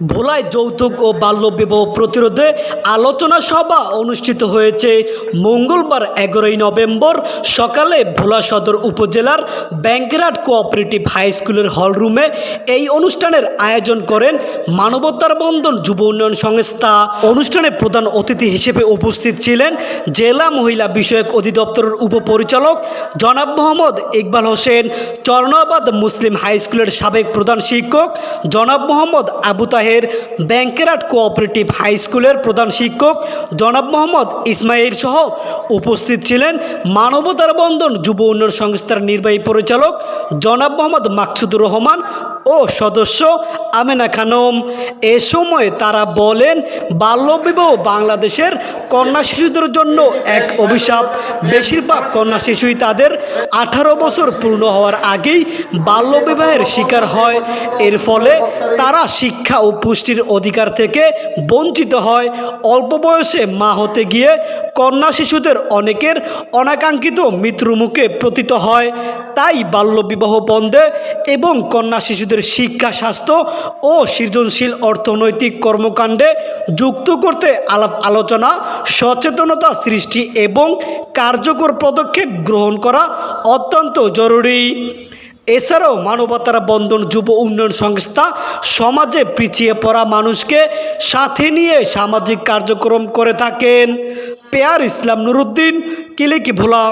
ভোলায় যৌতুক ও বাল্যবিবাহ প্রতিরোধে আলোচনা সভা অনুষ্ঠিত হয়েছে। মঙ্গলবার এগারোই নভেম্বর সকালে ভোলা সদর উপজেলার ব্যাংকেরাট কোঅপারেটিভ হাই স্কুলের হলরুমে এই অনুষ্ঠানের আয়োজন করেন মানবতার বন্ধন যুব উন্নয়ন সংস্থা। অনুষ্ঠানে প্রধান অতিথি হিসেবে উপস্থিত ছিলেন জেলা মহিলা বিষয়ক অধিদপ্তরের উপপরিচালক জনাব মোহাম্মদ ইকবাল হোসেন, চরণাবাদ মুসলিম হাই স্কুলের সাবেক প্রধান শিক্ষক জনাব মোহাম্মদ আবু তাহের ব্যাংকেরাট কোঅপারেটিভ হাই স্কুলের প্রধান শিক্ষক জনাব মোহাম্মদ ইসমাইল সহ উপস্থিত ছিলেন মানবতার বন্ধন যুব উন্নয়ন সংস্থার নির্বাহী পরিচালক জনাব মোহাম্মদ মাকসুদুর রহমান ও সদস্য আমেনা খানম। এ সময় তারা বলেন, বাল্যবিবাহ বাংলাদেশের কন্যা শিশুদের জন্য এক অভিশাপ। বেশিরভাগ কন্যা শিশুই তাদের আঠারো বছর পূর্ণ হওয়ার আগেই বাল্যবিবাহের শিকার হয়। এর ফলে তারা শিক্ষা ও পুষ্টির অধিকার থেকে বঞ্চিত হয়। অল্প বয়সে মা হতে গিয়ে কন্যা শিশুদের অনেকের অনাকাঙ্ক্ষিত মৃত্যুমুখে পতিত হয়। তাই বাল্যবিবাহ বন্ধে এবং কন্যা শিশুদের শিক্ষা, স্বাস্থ্য ও সৃজনশীল অর্থনৈতিক কর্মকাণ্ডে যুক্ত করতে আলাপ আলোচনা সচেতনতা সৃষ্টি এবং কার্যকর পদক্ষেপ গ্রহণ করা অত্যন্ত জরুরি। এছাড়াও মানবতার বন্ধন যুব উন্নয়ন সংস্থা সমাজে পিছিয়ে পড়া মানুষকে সাথে নিয়ে সামাজিক কার্যক্রম করে থাকেন। পেয়ার ইসলাম নুরুদ্দিন, কিলিকি ভোলা।